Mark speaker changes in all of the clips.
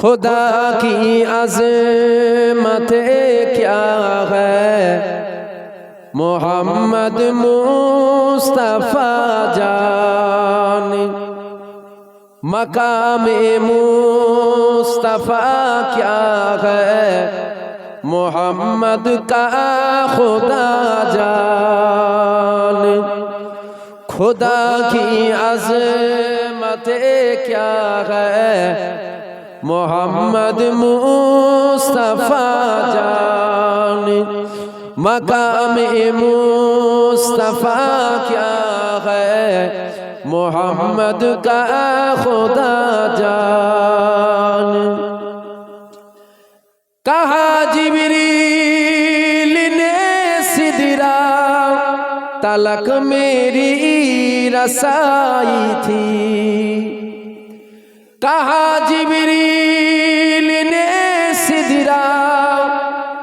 Speaker 1: خدا کی عظمت کیا ہے محمد مصطفیٰ جان مقام مصطفیٰ کیا ہے محمد کا خدا جان خدا کی عظمت کیا ہے محمد مصطفیٰ جان، مقام مصطفیٰ کیا ہے؟ محمد کا خدا جان۔ کہا جبریل نے سدرا، تلک میری رسائی تھی۔ তাহা জিবরিল সিদিরা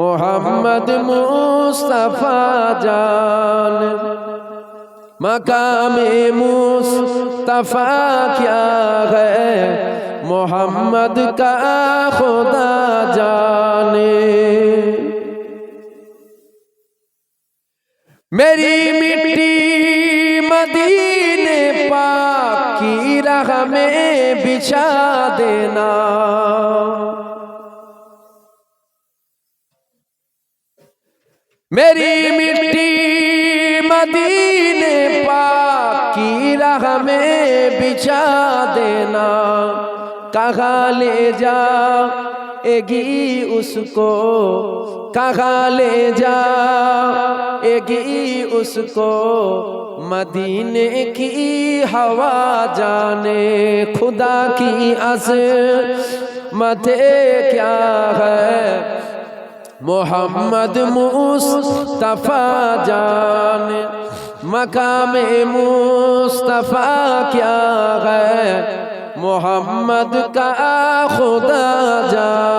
Speaker 1: محمد مصطفیٰ جان، مقام مصطفیٰ کیا ہے؟ محمد کا خدا جانے۔ میری مٹی مدینے پاک کی راہ میں بچھا دینا۔ میری مٹی مدینے پاک کی راہ میں بچھا دینا۔ کہاں لے جا گی اس کو؟ کہاں لے جا گی اس کو؟ مدینے کی ہوا جانے خدا کی عظمت کیا ہے؟ محمد مصطفیٰ جان مقام مصطفیٰ کیا ہے محمد کا خدا جان اللہ